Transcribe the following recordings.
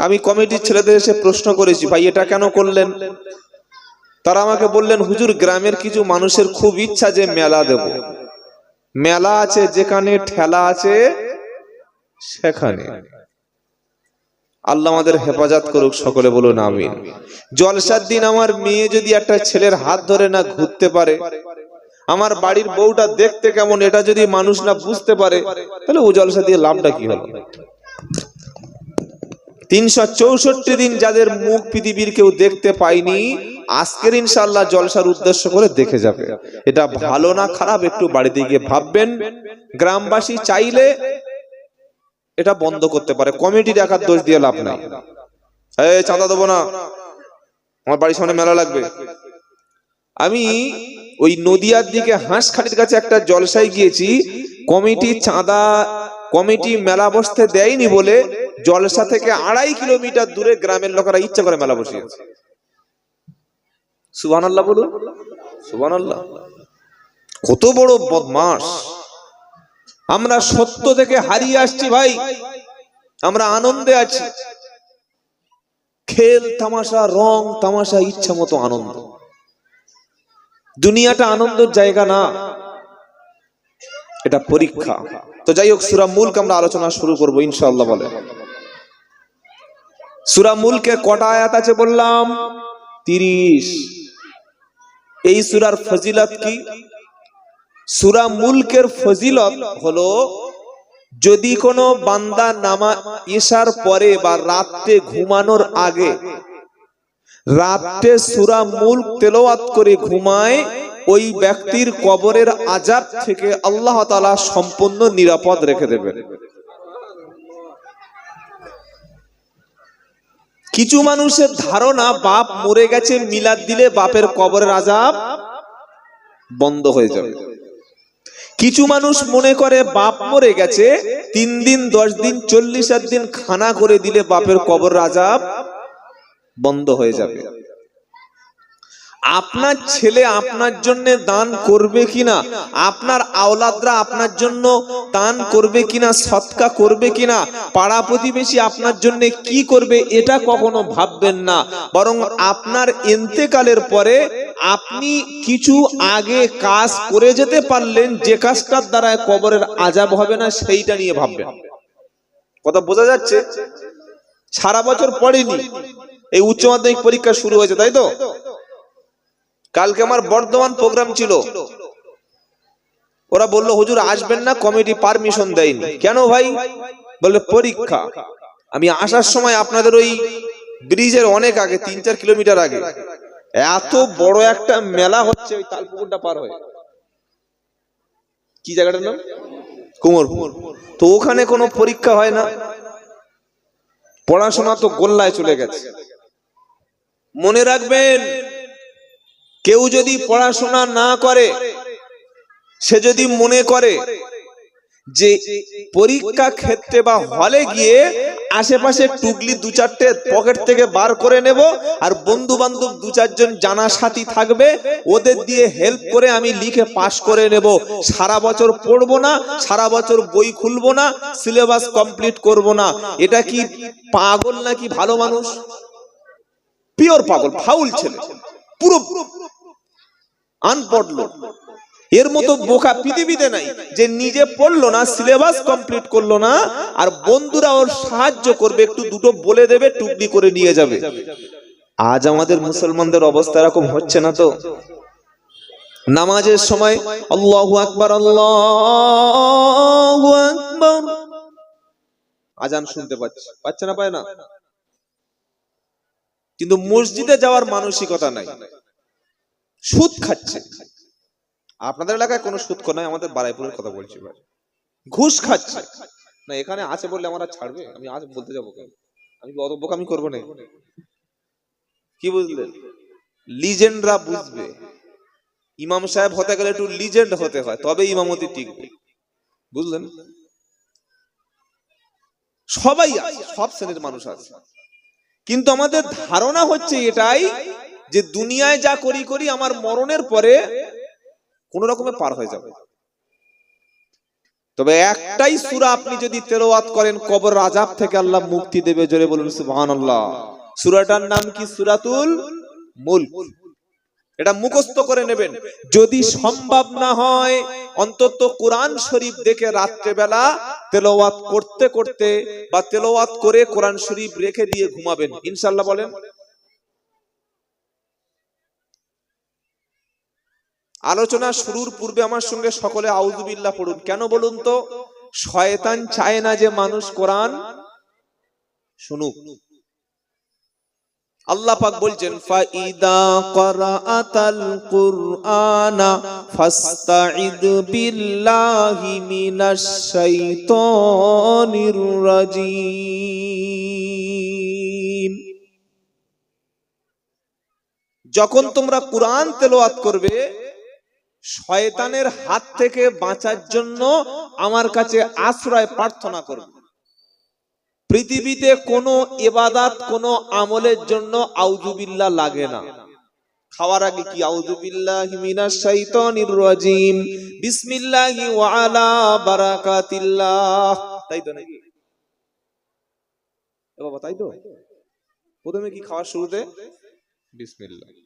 আমি কমিটির ছেলেদের এসে প্রশ্ন করেছি, ভাই, এটা কেন করলেন? তারা আমাকে বললেন, হুজুর, গ্রামের কিছু মানুষের খুব ইচ্ছা যে মেলা দেব। মেলা আছে, যেখানে ঠেলা আছে, সেখানে। আল্লাহ আমাদের হেফাজত করুক, সকলে বলুন, আমিন। জলসার দিন আমার মেয়ে যদি একটা ছেলের হাত ধরে না ঘুরতে পারে, আমার বাড়ির বউটা দেখতে কেমন, এটা যদি মানুষ না বুঝতে পারে, তাহলে ও জলসা দিয়ে লাভটা কি হলো তিনশো চৌষট্টি দিন যাদের মুখ পৃথিবীর কেউ দেখতে পায়নি, আজকের ইনশাল্লাহ জলসার উদ্দেশ্য করে দেখে যাবে। এটা ভালো না খারাপ একটু বাড়িতে গিয়ে ভাববেন। গ্রামবাসী চাইলে এটা বন্ধ করতে পারে। কমিটির একার দোষ দিয়ে লাভ নাই। চাঁদা দেবো না। আমার বাড়ির সামনে মেলা লাগবে। আমি ওই নদিয়ার দিকে হাঁসখালির কাছে একটা জলসায় গিয়েছি। কমিটি চাঁদা কমিটি মেলা বসতে দেয়নি বলে জলসা থেকে আড়াই কিলোমিটার দূরে গ্রামের লোকেরা ইচ্ছা করে মেলা বসিয়েছে। সুবান আল্লাহ বলুন। সুবান আল্লাহ কত বড় বদমাস আমরা সত্য থেকে হারিয়ে আসছি ভাই। আমরা আনন্দে আছি। খেল তামাশা রং তামাশা ইচ্ছা মতো আনন্দ। দুনিয়াটা আনন্দের জায়গা না। এটা পরীক্ষা। তো যাই হোক সুরা মুলক আমরা আলোচনা শুরু করব, ইনশাআল্লাহ বলে। সুরা মুলকে কটা আয়াত আছে বললাম? তিরিশ। এই সুরার ফজিলত কি? সুরা মুলকের ফজিলত হলো, যদি কোনো বান্দা নামা ইশার পরে বা রাত্রে ঘুমানোর আগে, রাত্রে সুরা মুলক তেলাওয়াত করে ঘুমায় ওই ব্যক্তির কবরের আজাব থেকে আল্লাহ তাআলা সম্পূর্ণ নিরাপদ রেখে দেবেন কিছু মানুষের ধারণা, বাপ মরে গেছে, মিলাদ দিলে বাপের কবরের আজাব বন্ধ হয়ে যাবে। কিছু মানুষ মনে করে, বাপ মরে গেছে, তিন দিন, দশ দিন, চল্লিশ দিন খানা করে দিলে বাপের কবর আজাব বন্ধ হয়ে যাবে। আপনার ছেলে আপনার জন্য দান করবে কিনা? আপনার আওলাদরা আপনার জন্য দান করবে কিনা? সৎকা করবে কিনা? পাড়া প্রতিবেশী আপনার জন্য কি করবে? এটা কখনো ভাববেন না। বরং আপনার এন্তেকালের পরে আপনি কিছু আগে কাজ করে যেতে পারলেন, যে কাজটার দ্বারা কবরের আজাব হবে না, সেইটা নিয়ে ভাববেন। কথা বোঝা যাচ্ছে? সারা বছর পড়েনি। এই উচ্চ মাধ্যমিক পরীক্ষা শুরু হয়েছে, তাই তো? কালকে আমার বর্ধমান প্রোগ্রাম ছিল। ওরা বলল হুজুর আসবেন না কমিটি পারমিশন দেয়নি। কেন ভাই? বললে পরীক্ষা। আমি আসার সময় আপনাদের ওই ব্রিজের অনেক আগে তিন চার কিলোমিটার আগে। এত বড় একটা মেলা হচ্ছে ওই তালপুকুরটা পার হয়ে। কি জায়গাটার নাম? কুমোরপুর। তো ওখানে কোনো পরীক্ষা হয় না। পড়াশোনা তো গোল্লায় চলে গেছে। মনে রাখবেন কেউ যদি পড়াশোনা না করে, সে যদি মনে করে যে পরীক্ষা ক্ষেত্রে বা হলে গিয়ে আশেপাশে টুকলি দু চারটে পকেট থেকে বার করে নেব আর বন্ধু বান্ধব দু চারজন জানা সাথী থাকবে, ওদের দিয়ে হেল্প করে আমি লিখে পাশ করে নেব। সারা বছর পড়ব না, সারা বছর বই খুলবো না সিলেবাস কমপ্লিট করব না। এটা কি পাগল নাকি ভালো মানুষ? পিওর পাগল ফাউল ছেলে। পুরো আনপড় লোক এর মতো বোকা পৃথিবীতে নাই যে নিজে পড়ল না সিলেবাস কমপ্লিট করল না, আর বন্ধুরা ওর সাহায্য করবে, একটু দুটো বলে দেবে টুকলি করে নিয়ে যাবে। আজ আমাদের মুসলমানদের অবস্থা এরকম হচ্ছে না তো? নামাজের সময় আল্লাহু আকবার আল্লাহু আকবার। আজান শুনতে পাচ্ছে। পাচ্ছে না পায় না? কিন্তু মসজিদে যাওয়ার মানসিকতা নাই। সুদ খাচ্ছে। আপনাদের এলাকায় কোনো সুদ নয় আমাদের বারাইপুরের কথা বলছি ভাই। ঘুষ খাচ্ছে। না এখানে আছে বললে আমরা ছাড়বে? আমি আজ বলতে যাব কেন? আমি অত বোকামি করব না কি বুঝলেন লিজেন্ডরা বুঝবে। ইমাম সাহেব হতে গেলে একটু লিজেন্ড হতে হয় তবে ইমামতি টিকবে। বুঝলেন? সবাই আছে সব শ্রেণির মানুষ আছে। কিন্তু আমাদের ধারণা হচ্ছে এটাই যে দুনিয়ায় যা করি করি আমার মরণের পরে কোন রকমে পার হয়ে যাবে। তবে একটাই সূরা আপনি যদি তেলাওয়াত করেন, কবর আযাব থেকে আল্লাহ মুক্তি দেবে জোরে বলুন, সুবহানাল্লাহ। সূরাটার নাম কি? সূরাতুল মুলক। এটা মুখস্থ করে নেবেন। যদি সম্ভব না হয়, অন্তত কোরআন শরীফ দেখে রাত্রেবেলা তেলাওয়াত করতে করতে বা তেলাওয়াত করে কোরআন শরীফ রেখে দিয়ে ঘুমাবেন। ইনশাল্লাহ বলেন। আলোচনা শুরুর পূর্বে আমার সঙ্গে সকলে আউযুবিল্লাহ পড়ুন। কেন বলুন তো? শয়তান চায় না যে মানুষ কোরআন শুনুক। আল্লাহ পাক বলছেন, ফাইদা করাআতাল কুরআনা ফাস্তাইদ বিল্লাহি মিনাশ শাইতানির রাজিম। যখন তোমরা কোরআন তেলাওয়াত করবে শয়তানের হাত থেকে বাঁচার জন্য আমার কাছে আশ্রয় প্রার্থনা করবে। পৃথিবীতে কোনো ইবাদাত, কোনো আমলের জন্য আউজুবিল্লাহ লাগে না। খাওয়ার আগে কি আউজুবিল্লাহি মিনাশ শাইতানির রাজিম? বিসমিল্লাহি ওয়া আলা বারাকাতিল্লাহ। তাই তো নাকি? এ বাবা, তাই তো? প্রথমে কি খাওয়ার শুরুতে? বিসমিল্লাহ।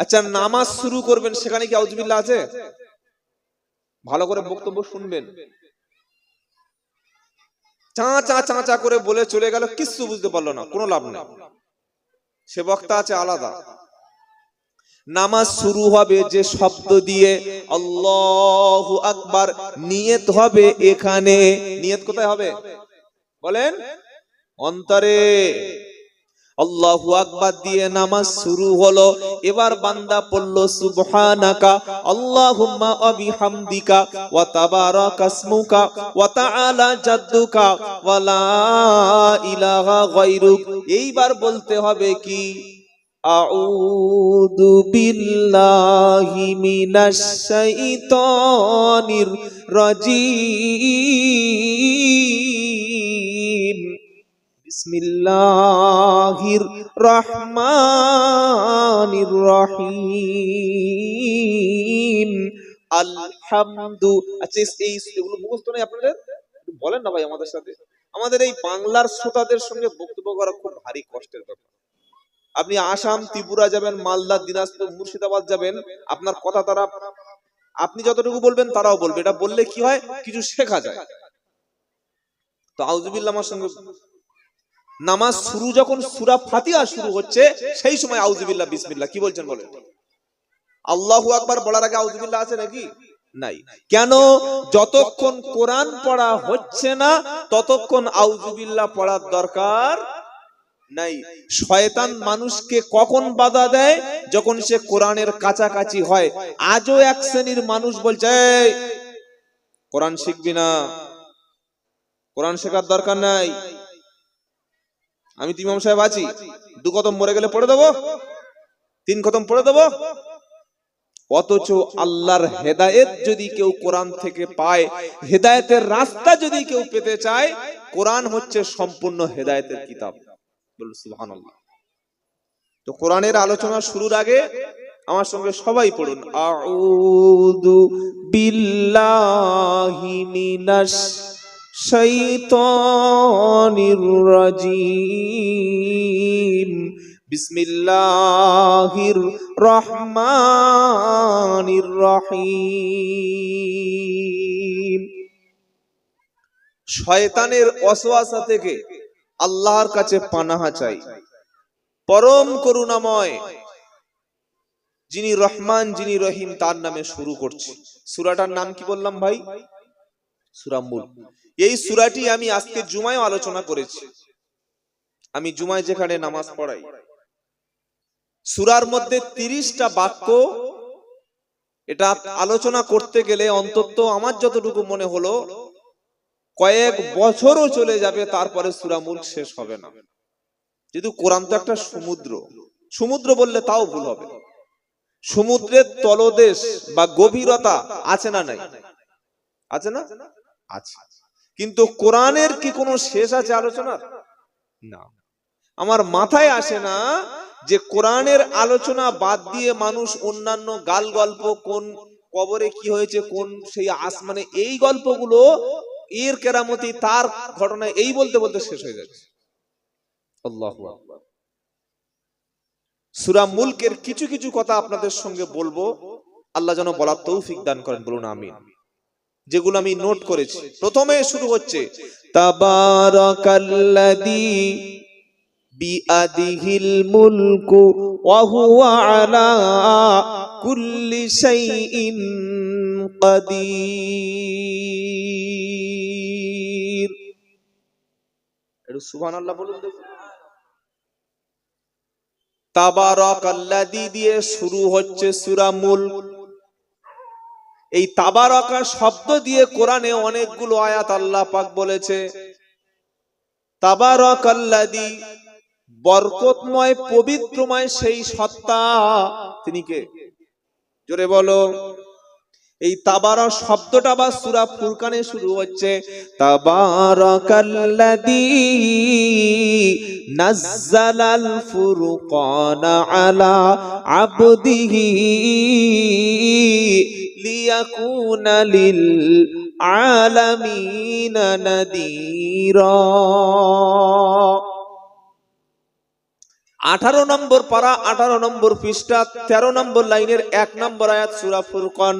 আচ্ছা নামাজ শুরু করবেন, সেখানে কি আউজবিল্লাহ আছে? ভালো করে বক্তব্য শুনবেন। চাঁচা চাঁচা করে বলে চলে গেল কিছু বুঝতে পারল না, কোনো লাভ নেই। সে বক্তা আছে আলাদা। নামাজ শুরু হবে যে শব্দ দিয়ে, আল্লাহু আকবার নিয়ত হবে এখানে। নিয়ত কোথায় হবে? বলেন? অন্তরে। আল্লাহু আকবার দিয়ে নামাজ শুরু হলো। এবার বান্দা পড়ল সুবহানাকা, আল্লাহুম্মা ওয়া বিহামদিকা ওয়া তাবারাকা ইসমুকা, ওয়া তাআলা জাদ্দুকা, ওয়া লা ইলাহা গায়রুক। এইবার বলতে হবে কি? আউযু বিল্লাহি মিনাশ শাইতানির রাজিম। বিসমিল্লাহির রহমানির রহিম। আলহামদু আচ্ছা এই এগুলো মুখস্থ নেই আপনাদের? বলেন না ভাই আমাদের সাথে। আমাদের এই বাংলার শ্রোতাদের সঙ্গে বক্তব্য করা খুব ভারী কষ্টের ব্যাপার। আপনি আসাম, ত্রিপুরা যাবেন, মালদা, দিনাজপুর, মুর্শিদাবাদ যাবেন, আপনার কথা তারা আপনি যতটুকু বলবেন তারাও বলবে। এটা বললে কি হয়? কিছু শেখা যায়। তো আউজুবিল্লাহ আমার সঙ্গে নামাজ শুরু যখন সুরা ফাতিহা শুরু হচ্ছে সেই সময় আউজুবিল্লাহ বিসমিল্লাহ কি বলছেন বলেন? আল্লাহু আকবার বলার আগে আউজুবিল্লাহ আছে নাকি? নাই। কেন? যতক্ষণ কোরআন পড়া হচ্ছে না ততক্ষণ আউজুবিল্লাহ পড়ার দরকার নাই। শয়তান মানুষকে কখন বাধা দেয়? যখন সে কোরআনের কাছাকাছি হয়। আজও এক শ্রেণির মানুষ বলছে "এই, কোরআন শিখবি না। কোরআন শেখার দরকার নাই। আমি তিমাম সাহেব আছি। দু কদম মরে গেলে পড়ে দেবো? তিন কদম পড়ে দেবো? অথচ আল্লাহর হেদায়েত যদি কেউ কোরআন থেকে পায়, হেদায়েতের রাস্তা যদি কেউ পেতে চায়, কোরআন হচ্ছে সম্পূর্ণ হেদায়েতের কিতাব। তো কোরআনের আলোচনা শুরুর আগে আমার সঙ্গে সবাই পড়ুন। আউযু বিল্লাহি শাইতানির রাজিম বিসমিল্লাহির রহমানির রহিম শয়তানের অসওয়াসা থেকে আল্লাহর কাছে পানাহা চাই। পরম করুণাময় যিনি রহমান, যিনি রহিম, তার নামে শুরু করছি। সূরাটার নাম কি বললাম ভাই? সূরা মুলক এই সূরাটি আমি আজকে জুমায় আলোচনা করেছি। আমি জুমায় যেখানে নামাজ পড়াই। সূরার মধ্যে তিরিশটা বাক্য এটা আলোচনা করতে গেলে অন্তত আমার যতটুকু মনে হলো কয়েক বছরও চলে যাবে তারপরে সুরামুল শেষ হবে না। যেহেতু কোরআন তো একটা সমুদ্র। সমুদ্র। বললে তাও ভুল হবে। সমুদ্রের তলদেশ বা গভীরতা আছে না নাই? আছে না? আছে। কিন্তু কোরআনের কি কোনো শেষ আছে আলোচনার? না। আমার মাথায় আসে না যে কোরআনের আলোচনা বাদ দিয়ে মানুষ অন্যান্য গাল গল্প কোন কবরে কি হয়েছে, কোন সেই আসমানে এই গল্পগুলো এর কেরামতি, তার ঘটনা এই বলতে বলতে শেষ হয়ে যাচ্ছে। আল্লাহু সূরা মুলকের কিছু কিছু কথা আপনাদের সঙ্গে বলব। আল্লাহ যেন বলার তৌফিক দান করেন, বলুন আমিন। যেগুলো আমি নোট করেছি। প্রথমে শুরু হচ্ছে তাবারাকাল্লাযী বিআদিহিল মুলকু ওয়া হুয়া আলা কুল্লি শাইইন কাদির। একটু সুবহানাল্লাহ বলুন দেখুন তাবারাকাল্লাযী দিয়ে শুরু হচ্ছে সূরা মুলক। এই তাবারকা শব্দ দিয়ে কোরআনে অনেকগুলো আয়াত আল্লাহ পাক বলেছে। আল্লাদি বরকতময়, পবিত্রময় সেই সত্তা। তিনি কে? জোরে বলো। এই তাবারা শব্দটা বা সূরা ফুরকানে শুরু হচ্ছে তাবারাকাল্লাযী নাজ্জালাল আলা আঠারো নম্বর পারা, আঠারো নম্বর পৃষ্ঠা, তেরো নম্বর লাইনের এক নম্বর আয়াত সুরা ফুরকন।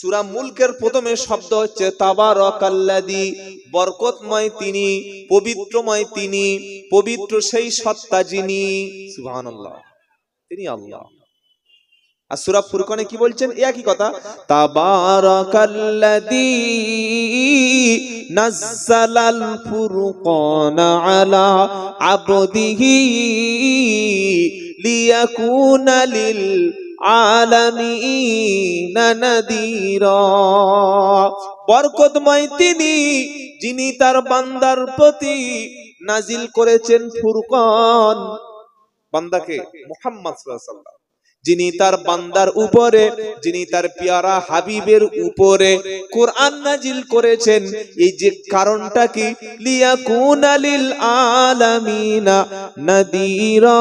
সুরা মুলকের প্রথমে শব্দ হচ্ছে তাবারাকাল্লাযী, বরকতময় তিনি, পবিত্রময় তিনি, পবিত্র সেই সত্তা যিনি। সুবহানাল্লাহ। তিনি আল্লাহ। আর সুরা ফুরকানে কি বলছেন? একই কথা। তাবারাকাল্লাযী নাজ্জালাল ফুরকানা আলা আবদিহি লিয়াকুনা লিল আলামিনা নদীর। বরকতময় তিনি যিনি তার বান্দার প্রতি নাজিল করেছেন ফুরকন। বান্দাকে মুহাম্মদ সাল্লাল্লাহু যিনি তার বান্দার উপরে, যিনি তার পিয়ারা হাবিবের উপরে কোরআন নাজিল করেছেন, এই যে কারণটা কি? লিয়াকুনা লিল আলামিনা নাদিরা।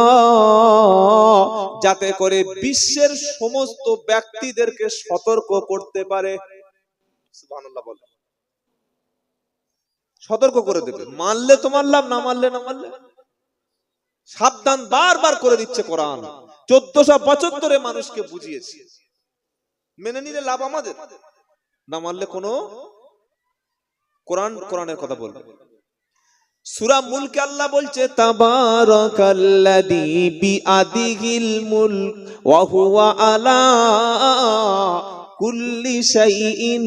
যাতে করে বিশ্বের সমস্ত ব্যক্তিদেরকে সতর্ক করতে পারে। সুবহানাল্লাহ বলে। সতর্ক করে দেবে। মানলে তো মানলাম, না মানলে না মানলে? সাবধান বারবার করে দিচ্ছে কোরআন। চোদ্দশো বছর ধরে মানুষকে বুঝিয়েছি। মেনে নিলে লাভ আমাদের। না মানলে কোনো কোরআন কোরআনের কথা বলবে সুরা মুলকে আল্লাহ বলছে, তাবারাকাল্লাযী বিআদিহিল আলা কুল্লি শাইইন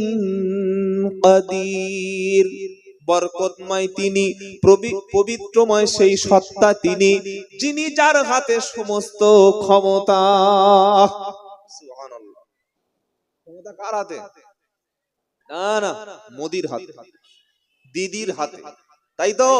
কাদির। বরকতময় তিনি পবিত্রময় সেই সত্তা তিনি, যিনি যার হাতে সমস্ত ক্ষমতা। না না, মোদির হাতে। দিদির হাতে। তাই তো?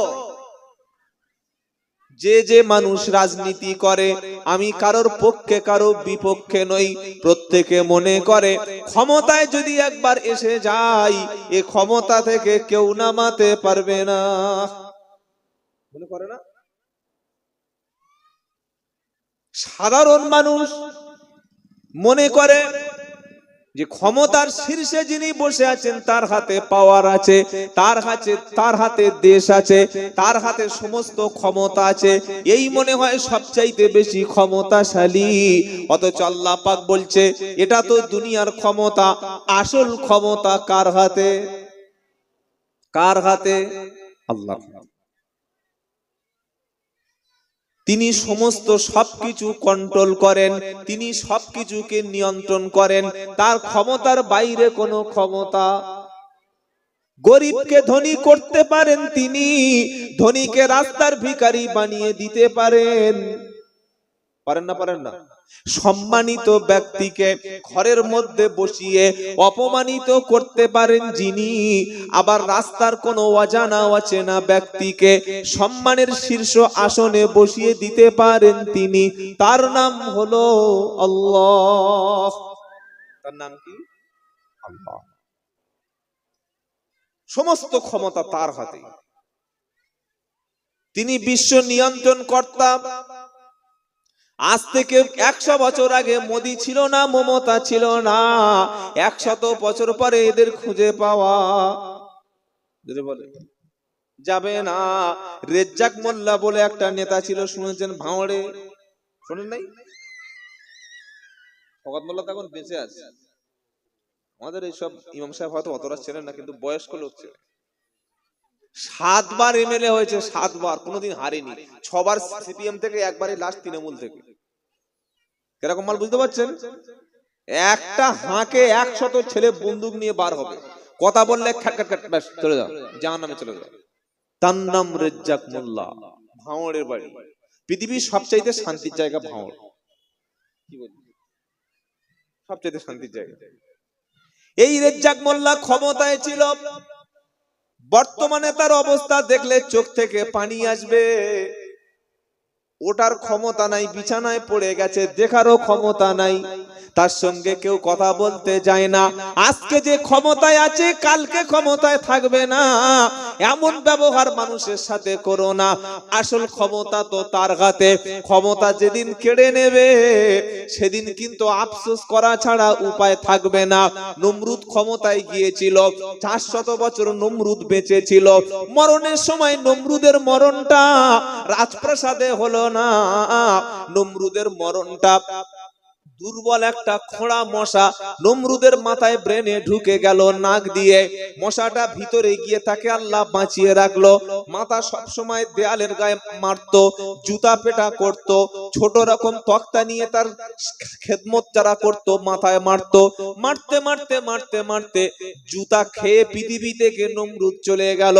যে যে মানুষ রাজনীতি করে, আমি কারোর পক্ষে কারও বিপক্ষে নই। প্রত্যেকে মনে করে, ক্ষমতায় যদি একবার এসে যাই, এ ক্ষমতা থেকে কেউ নামাতে পারবে না। মনে করে না? সাধারণ মানুষ মনে করে যে ক্ষমতার শীর্ষে যিনি বসে আছেন, তার হাতে পাওয়ার আছে, তার হাতে তার হাতে দেশ আছে, তার হাতে সমস্ত ক্ষমতা আছে। এই মনে হয় সবচাইতে বেশি ক্ষমতাশালী। অথচ আল্লাহ পাক বলছে, এটা তো দুনিয়ার ক্ষমতা, আসল ক্ষমতা কার হাতে? কার হাতে? আল্লাহ তিনি সমস্ত সবকিছু কন্ট্রোল করেন, তিনি সবকিছুকে নিয়ন্ত্রণ করেন, তার ক্ষমতার বাইরে কোনো ক্ষমতা। গরিবকে ধনী করতে পারেন তিনি, ধনীকে রাস্তার ভিকারি বানিয়ে দিতে পারেন। পারেন না পারেন না? সম্মানিত ব্যক্তিকে ঘরের মধ্যে বসিয়ে অপমানিত করতে পারেন যিনি, আবার রাস্তার কোনো অজানা অচেনা ব্যক্তিকে সম্মানের শীর্ষ আসনে বসিয়ে দিতে পারেন তিনি, তার নাম হলো আল্লাহ। তার নাম কি? আল্লাহ। সমস্ত ক্ষমতা তার হাতে। তিনি বিশ্ব নিয়ন্ত্রণ কর্তা আজ থেকে একশো বছর আগে মোদি ছিল না, মমতা ছিল না। একশত বছর পরে এদের খুঁজে পাওয়া। বলে, যাবে না। রেজ্জাক মোল্লা বলে একটা নেতা ছিল, শুনেছেন ভাঁড়ে শোনেন নাই? ফকত মোল্লা তখন বেঁচে আছে। আমাদের এইসব ইমাম সাহেব হয়তো অতটা ছিলেন না, কিন্তু বয়স্ক লোক ছিলেন। সাতবার এমএলএ হয়েছে, সাতবার, কোনোদিন হারেনি। ছবার সিপিএম থেকে, একবারই লাস্ট তৃণমূল থেকে। কীরকম মাল বুঝতে পারছেন? একটা হাঁকে একশত ছেলে বন্দুক নিয়ে বার হবে। কথা বললে চলে যাও। জাহান নামে চলে যাও। তার নাম রেজ্জাক মোল্লা। ভাঁড়ের বাড়ি। পৃথিবীর সবচাইতে শান্তির জায়গা ভাঁড়? সবচাইতে শান্তির জায়গা। এই রেজ্জাক মোল্লা ক্ষমতায় ছিল। বর্তমানে তার অবস্থা দেখলে চোখ থেকে পানি আসবে। ওটার ক্ষমতা নাই, বিছানায় পড়ে গেছে, দেখারও ক্ষমতা নাই। তার সঙ্গে কেউ কথা বলতে যায় না। আজকে যে ক্ষমতায় আছে, কালকে ক্ষমতায় থাকবে না। এমন ব্যবহার মানুষের সাথে করো না। আসল ক্ষমতা তো তার হাতে। ক্ষমতা যেদিন কেড়ে নেবে, সেদিন কিন্তু আফসোস করা ছাড়া উপায় থাকবে না। নমরুদ ক্ষমতায় গিয়েছিল, চার শত বছর নমরুদ বেঁচে ছিল মরণের সময় নমরুদের মরণটা রাজপ্রাসাদে হলো না। নমরুদের মরণটা দুর্বল একটা খোঁড়া মশা নমরুদের মাথায় ব্রেনে ঢুকে গেল নাক দিয়ে। মশাটা ভিতরে গিয়ে তাকে আল্লাহ বাঁচিয়ে রাখল। মাথা সব সময় দেয়ালের গায়ে মারতো, জুতা পেটা করত, ছোট রকম তক্তা নিয়ে তার খেদমত যারা করত মাথায় মারতো। মারতে মারতে মারতে মারতে জুতা খেয়ে পৃথিবী থেকে নমরুদ চলে গেল।